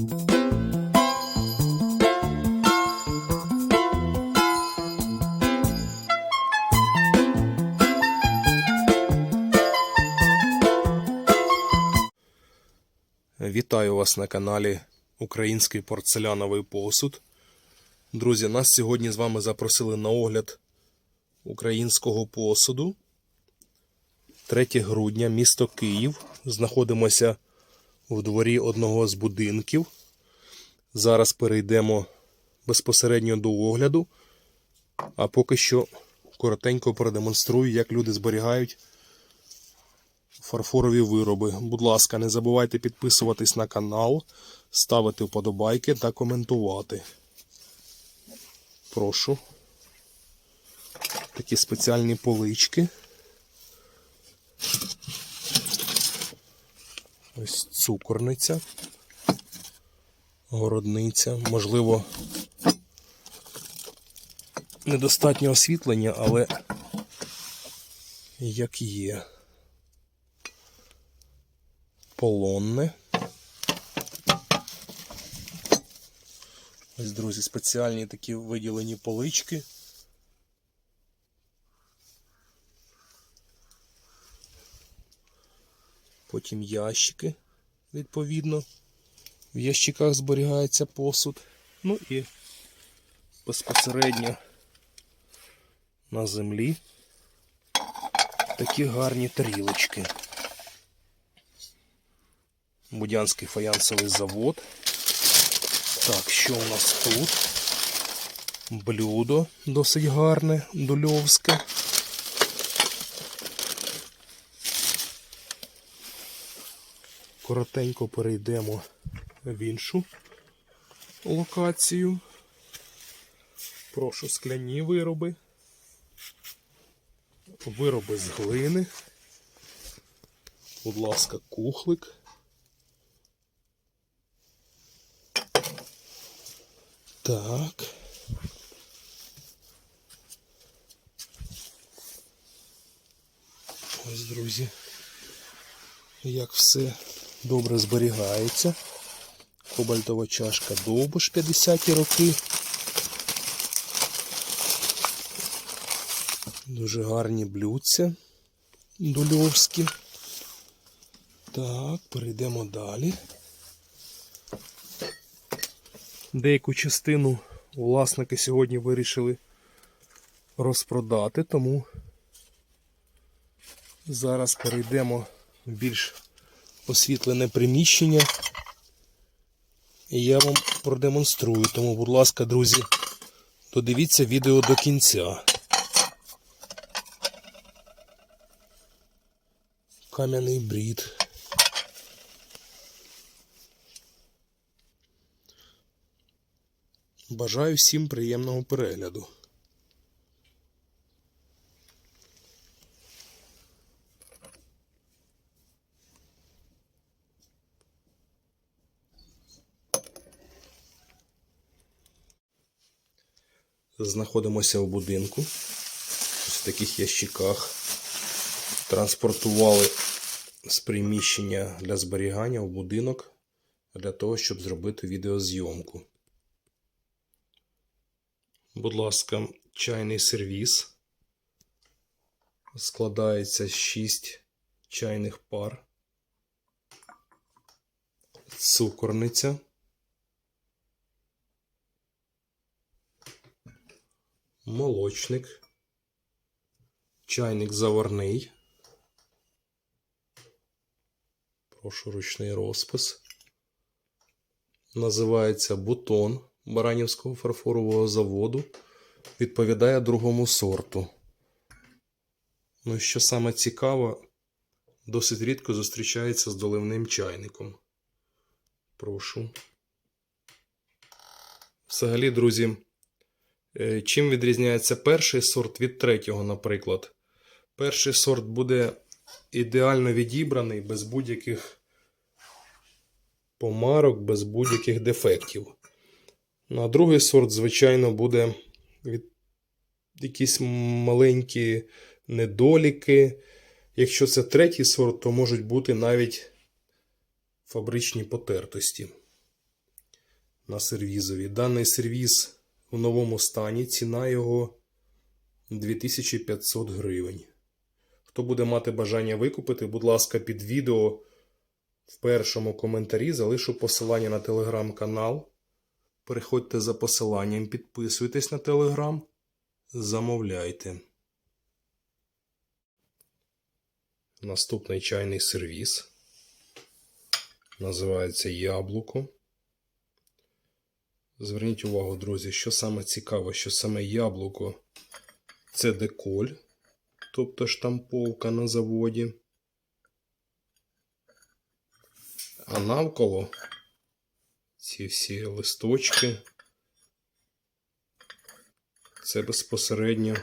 Вітаю вас на каналі Український порцеляновий посуд. Друзі, нас сьогодні з вами запросили на огляд українського посуду. 3 грудня, місто Київ. Знаходимося в дворі одного з будинків. Зараз перейдемо безпосередньо до огляду. А поки що коротенько продемонструю, як люди зберігають фарфорові вироби. Будь ласка, не забувайте підписуватись на канал, ставити вподобайки та коментувати. Прошу. Такі спеціальні полички. Ось цукорниця, городниця. Можливо, недостатньо освітлення, але як є полонне. Ось, друзі, спеціальні такі виділені полички. Потім ящики, відповідно. В ящиках зберігається посуд. Ну і безпосередньо на землі такі гарні тарілочки. Будянський фаянсовий завод. Так, що у нас тут? Блюдо досить гарне, дульовське. Коротенько перейдемо в іншу локацію. Прошу скляні вироби. Вироби з глини. Будь ласка, кухлик. Так. Ось, друзі, як все добре зберігається. Кобальтова чашка довбуш 50-ті роки. Дуже гарні блюдця дульовські. Так, перейдемо далі. Деяку частину власники сьогодні вирішили розпродати, тому зараз перейдемо в більш освітлене приміщення. І я вам продемонструю. Тому, будь ласка, друзі, додивіться відео до кінця. Кам'яний брід. Бажаю всім приємного перегляду. Знаходимося в будинку. В таких ящиках транспортували з приміщення для зберігання в будинок для того, щоб зробити відеозйомку. Будь ласка, чайний сервіс. Складається з 6 чайних пар. Цукорниця. Молочник. Чайник заварний. Прошу ручний розпис. Називається бутон. Баранівського фарфорового заводу відповідає другому сорту. Ну, і що саме цікаво, досить рідко зустрічається з доливним чайником. Прошу. Взагалі, друзі, чим відрізняється перший сорт від третього, наприклад. Перший сорт буде ідеально відібраний без будь-яких помарок, без будь-яких дефектів. Ну, а другий сорт, звичайно, буде від якісь маленькі недоліки. Якщо це третій сорт, то можуть бути навіть фабричні потертості. на сервізові. Даний сервіз у новому стані, ціна його 2500 гривень. Хто буде мати бажання викупити, будь ласка, під відео в першому коментарі залишу посилання на телеграм-канал. Переходьте за посиланням, підписуйтесь на телеграм, замовляйте. Наступний чайний сервіс. Називається Яблуко. Зверніть увагу, друзі, що саме цікаво, що саме яблуко це деколь, тобто штамповка на заводі. А навколо ці всі листочки це безпосередньо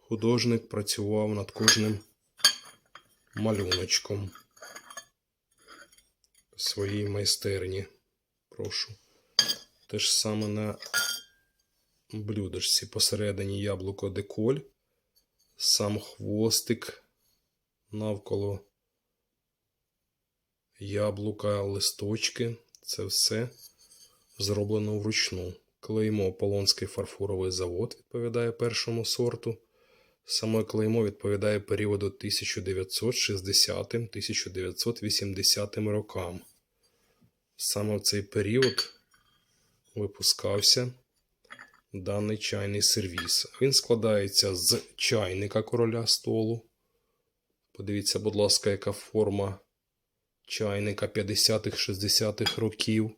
художник працював над кожним малюночком в своїй майстерні. Прошу. Те ж саме на блюдечці посередині яблуко деколь, сам хвостик навколо яблука, листочки. Це все зроблено вручну. Клеймо Полонський фарфоровий завод відповідає першому сорту. Саме клеймо відповідає періоду 1960-1980 рокам. Саме в цей період випускався даний чайний сервіс. Він складається з чайника короля столу. Подивіться, будь ласка, яка форма чайника 50-60-х років,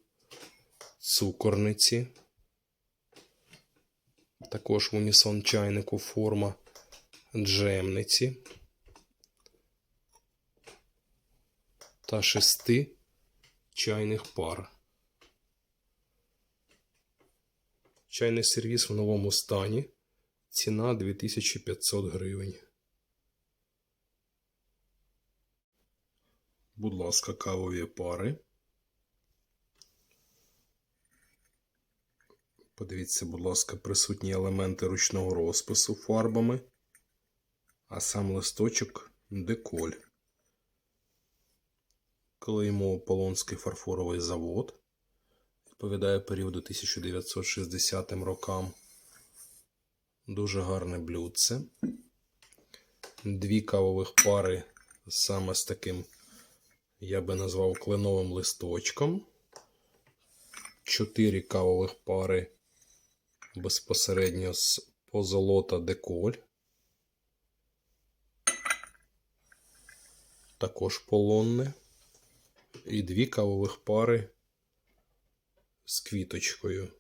цукорниці. Також в унісон чайнику форма джемниці та шести чайних пар. Чайний сервіс в новому стані. Ціна 2500 гривень. Будь ласка, кавові пари. Подивіться, будь ласка, присутні елементи ручного розпису фарбами, а сам листочок деколь. Клеймо Полонський фарфоровий завод. Відповідає періоду 1960 рокам. Дуже гарне блюдце. Дві кавових пари саме з таким, я би назвав кленовим листочком. Чотири кавових пари безпосередньо з позолота деколь. Також полонне. І дві кавових пари з квіточкою.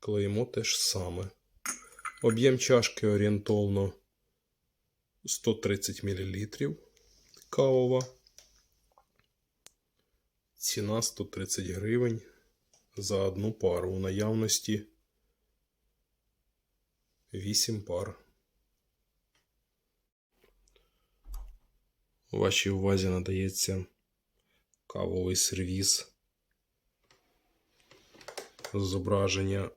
Клеймо теж саме. Об'єм чашки орієнтовно 130 мл. Кавова. Ціна 130 гривень за одну пару. У наявності 8 пар. Вашій увазі надається кавовий сервіс. Зображення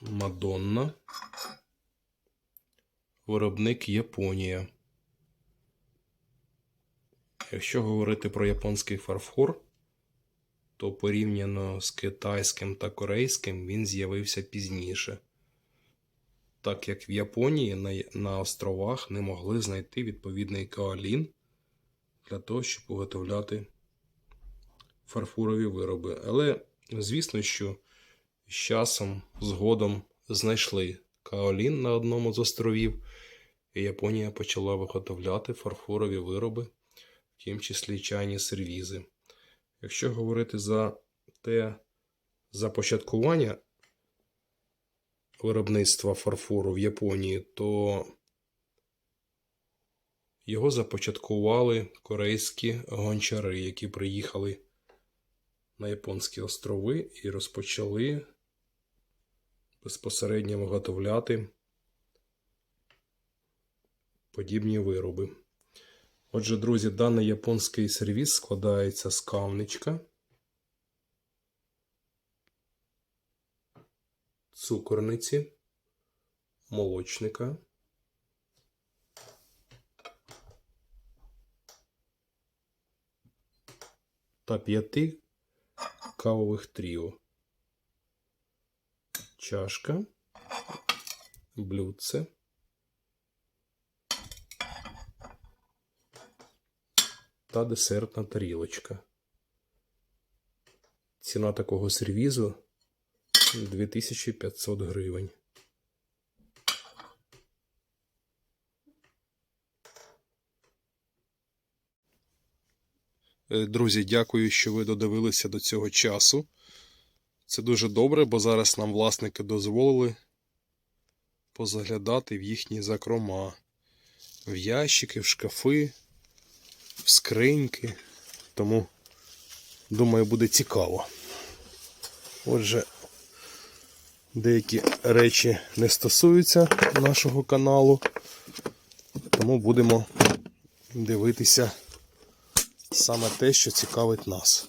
Мадонна. Виробник Японія. Якщо говорити про японський фарфор, то порівняно з китайським та корейським він з'явився пізніше, так як в Японії на, островах не могли знайти відповідний каолін для того, щоб виготовляти фарфорові вироби. Але, звісно, що з часом згодом знайшли каолін на одному з островів, і Японія почала виготовляти фарфорові вироби, в тім числі чайні сервізи. Якщо говорити за те започаткування виробництва фарфору в Японії, то його започаткували корейські гончари, які приїхали на Японські острови і розпочали безпосередньо виготовляти подібні вироби. Отже, друзі, даний японський сервіс складається з кавничка, цукорниці, молочника, та 5 кавових тріо. Чашка, блюдце. Та десертна тарілочка. Ціна такого сервізу 2500 гривень. Друзі, дякую, що ви додивилися до цього часу. Це дуже добре, бо зараз нам власники дозволили позаглядати в їхні закрома, в ящики, в шкафи, в скриньки. Тому, думаю, буде цікаво. Отже, деякі речі не стосуються нашого каналу, тому будемо дивитися саме те, що цікавить нас.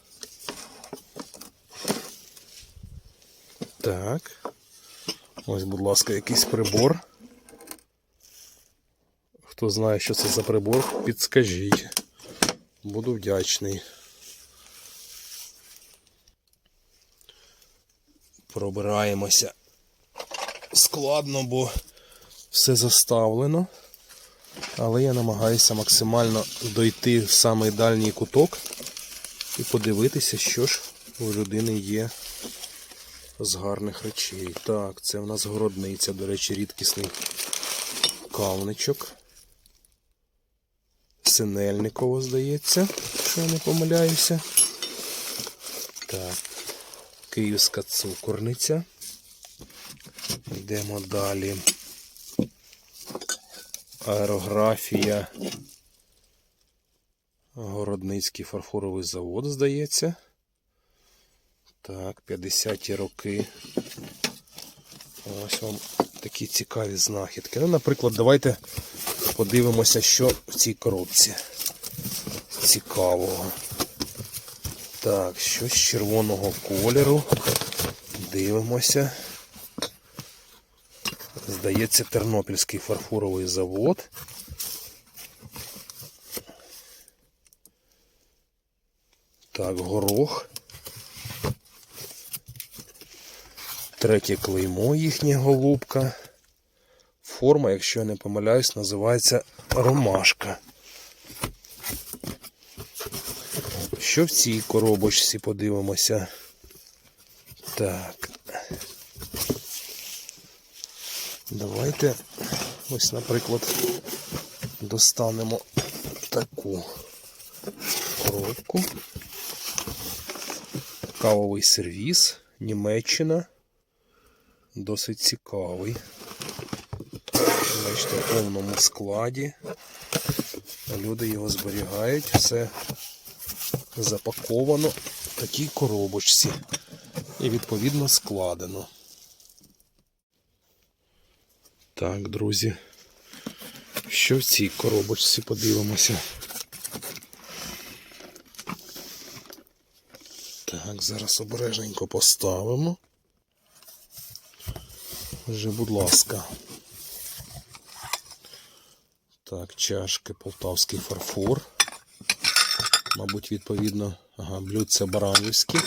Так. Ось, будь ласка, якийсь прибор. Хто знає, що це за прибор, підскажіть. Буду вдячний. Пробираємося складно, бо все заставлено. Але я намагаюся максимально дойти в самий дальній куток і подивитися, що ж у людини є з гарних речей. Так, це в нас городниця, до речі, рідкісний кавничок. Синельниково, здається, що я не помиляюся. Так, київська цукорниця. Йдемо далі. Аерографія. Городницький фарфоровий завод, здається. Так, 50-ті роки. Ось вам такі цікаві знахідки. Ну, наприклад, давайте подивимося, що в цій коробці. Цікавого. Так, щось червоного кольору. Дивимося. Здається, Тернопільський фарфоровий завод. Так, горох. Третє клеймо їхнє голубка. Форма, якщо я не помиляюсь, називається ромашка. Що в цій коробочці подивимося? Так. Давайте ось, наприклад, достанемо таку коробку. Кавовий сервіс, Німеччина. Досить цікавий. Бачите, в повному складі. Люди його зберігають, все запаковано в такій коробочці і відповідно складено. Так, друзі, що в цій коробочці подивимося. Так, зараз обережненько поставимо. Вже, будь ласка. Так, чашки, полтавський фарфор. Мабуть, відповідно, ага, блюдце баранівське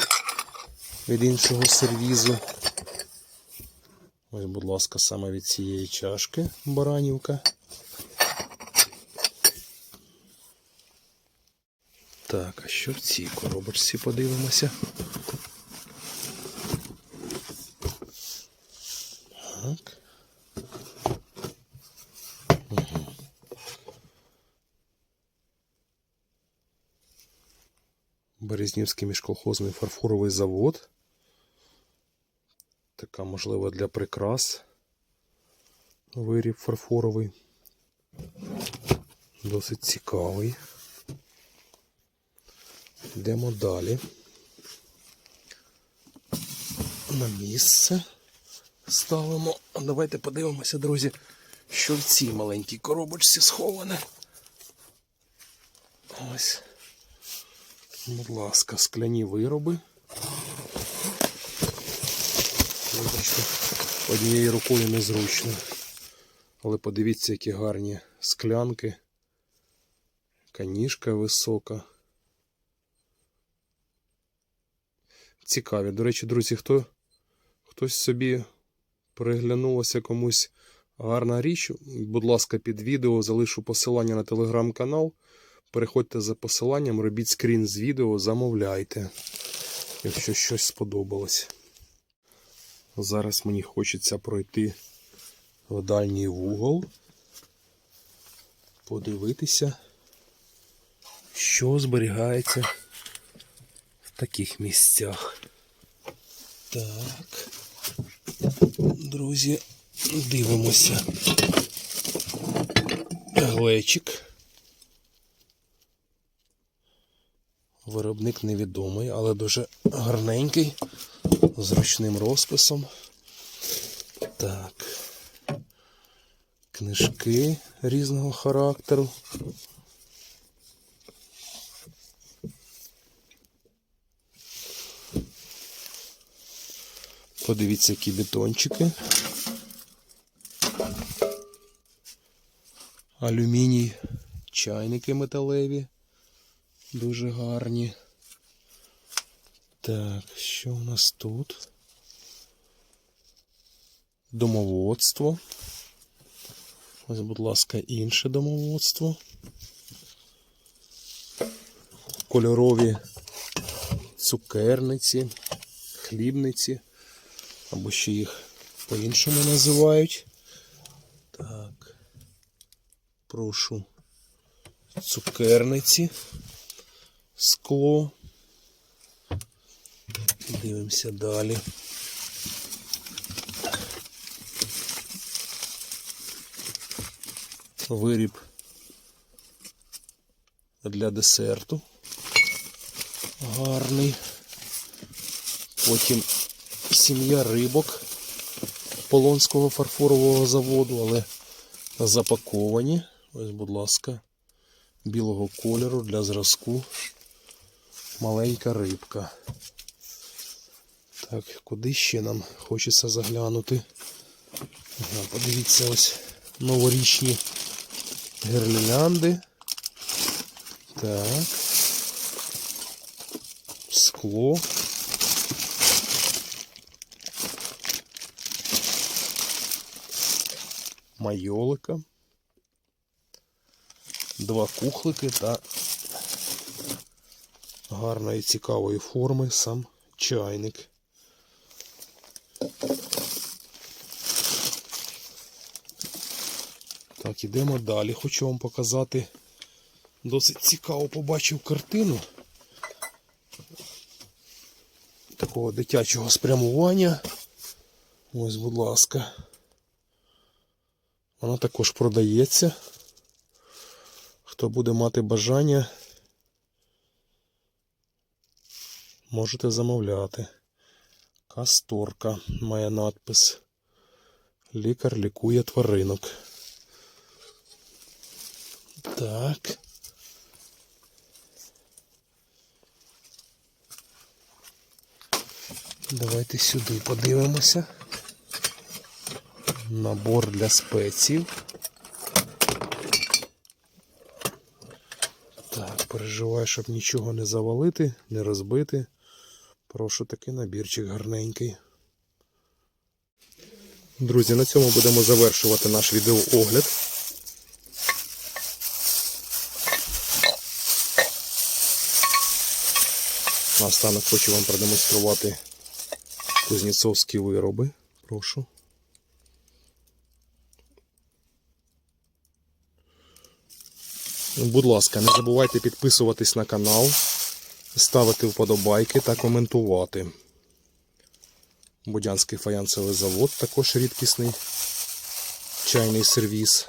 від іншого сервізу. Ось, будь ласка, саме від цієї чашки баранівка. Так, а що в цій коробочці подивимося? Так. Угу. Березнівський міжколхозний фарфоровий завод. Така, можливо, для прикрас. Виріб фарфоровий. Досить цікавий. Йдемо далі. На місце ставимо. Давайте подивимося, друзі, що в цій маленькій коробочці сховане. Ось. Будь ласка, скляні вироби. Вибачте, однією рукою незручно. Але подивіться, які гарні склянки. Канішка висока. цікаві. До речі, друзі, хто хтось собі приглянулося комусь гарна річ, будь ласка, під відео залишу посилання на телеграм-канал. Переходьте за посиланням, робіть скрін з відео, замовляйте, якщо щось сподобалось. Зараз мені хочеться пройти в дальній вугол, подивитися, що зберігається в таких місцях. Так, друзі, дивимося. Глечик. Виробник невідомий, але дуже гарненький, з ручним розписом. Так. Книжки різного характеру. Подивіться, які бетончики. Алюміній, чайники металеві. Дуже гарні. Так, що у нас тут? Домоводство. Ось, будь ласка, інше домоводство. Кольорові цукерниці, хлібниці, або ще їх по-іншому називають. Так, прошу цукерниці, скло. Дивимося далі. Виріб для десерту. Гарний. Потім сім'я рибок Полонського фарфорового заводу, але запаковані. Ось, будь ласка, білого кольору для зразку. Маленька рибка. Так, куди ще нам хочеться заглянути? Ага, подивіться ось новорічні гірлянди. Так. Скло. Майолика. Два кухлики та гарної цікавої форми сам чайник. Так, ідемо далі. Хочу вам показати досить цікаво побачив картину такого дитячого спрямування. Ось, будь ласка. Вона також продається. Хто буде мати бажання, можете замовляти. Касторка має надпис. Лікар лікує тваринок. Так. Давайте сюди подивимося. Набор для спеців. Так, переживаю, щоб нічого не завалити, не розбити. Прошу такий набірчик гарненький. Друзі, на цьому будемо завершувати наш відеоогляд. Наостанок хочу вам продемонструвати кузнєцовські вироби. Прошу. Будь ласка, не забувайте підписуватись на канал, ставити вподобайки та коментувати. Будянський фаянсовий завод, також рідкісний чайний сервіс.